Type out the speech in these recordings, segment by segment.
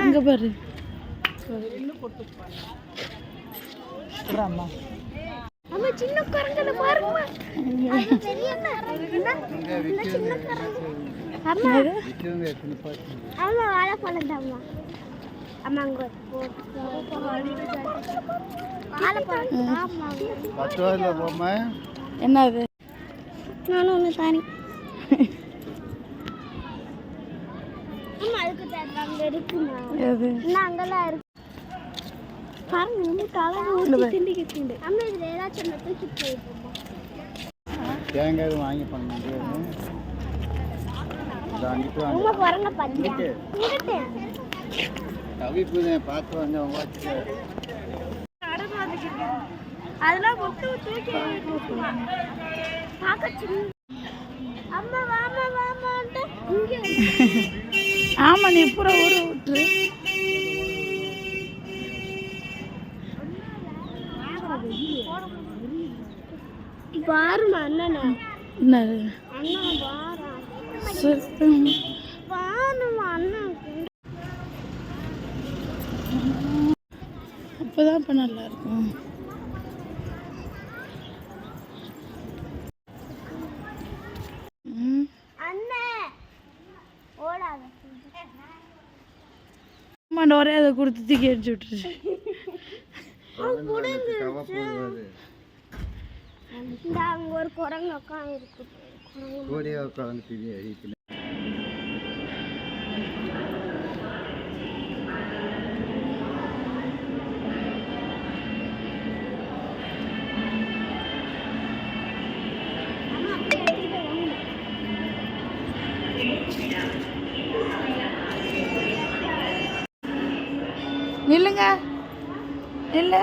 அங்க பாரு அம்மா அம்மா சின்ன பாருங்க அது பெரிய என்ன? சின்ன அம்மா பாத்து அம்மா வாழைப்பழம் அம்மா அம்மா அங்க போ பத்து ரூபாயில் போமா என்னது? நானும் ஒன்று போயிருப்போமா தேங்காய் வாங்கி பண்ண முடியாது. அங்கிட்டு வாங்க. உங்க குரங்க பாத்தியா? இங்கிட்டு. தவிப்பு பார்த்து வந்து அதெல்லாம் முட்டு தூக்கி பார்க்க அம்மா வாமா வாமான்ட்டு நீ பூரா ஊற விட்டுரு பாருமா அண்ணனா அண்ணா பாரா. பாருமா அண்ணா. அப்பதான் இப்ப நல்லா இருக்கும். ம். அண்ணே ஓடாத. அம்மாண்ட ஒரே அதை கொடுத்து தூக்கி அடிச்சு விட்டுருச்சு. அங்க ஒரு குரங்கு உட்காந்து இருக்கு நில்லுங்க. நில்லு.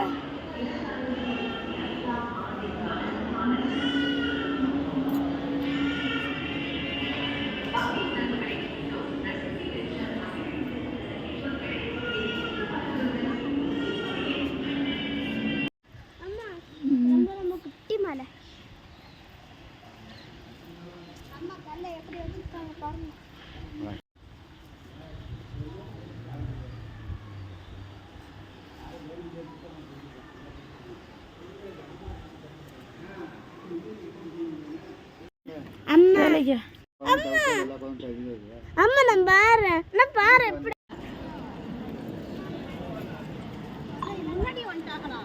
தெரிஞ்சது அம்மா நான் பாரு நான் பாரு எப்படி முன்னாடி வந்துட்டாங்களா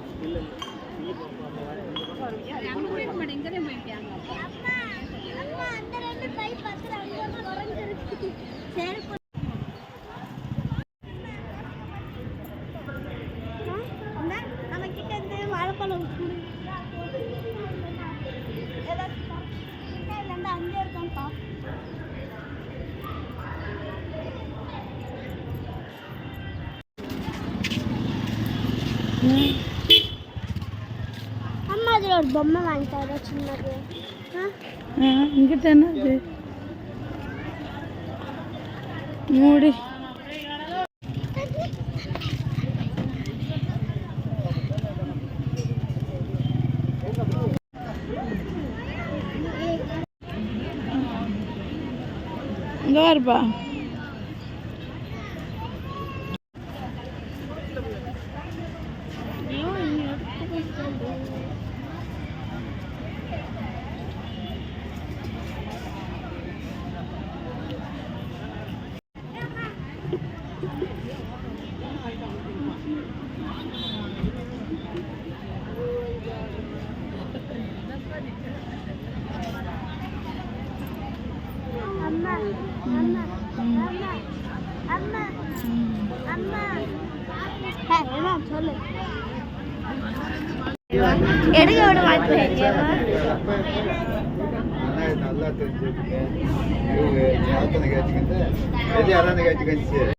அம்மா அதில் ஒரு பொம்மை வாங்கிட்டாரா சின்னது. ஆ? ஆ, இங்கிட்ட என்னது மூடி. இங்க பாருப்பா அம்மா அம்மா அம்மா அம்மா அம்மா ஹே, என்ன சொல்லு. எடுக்க விட வாய்ப்பு நல்லா நல்லா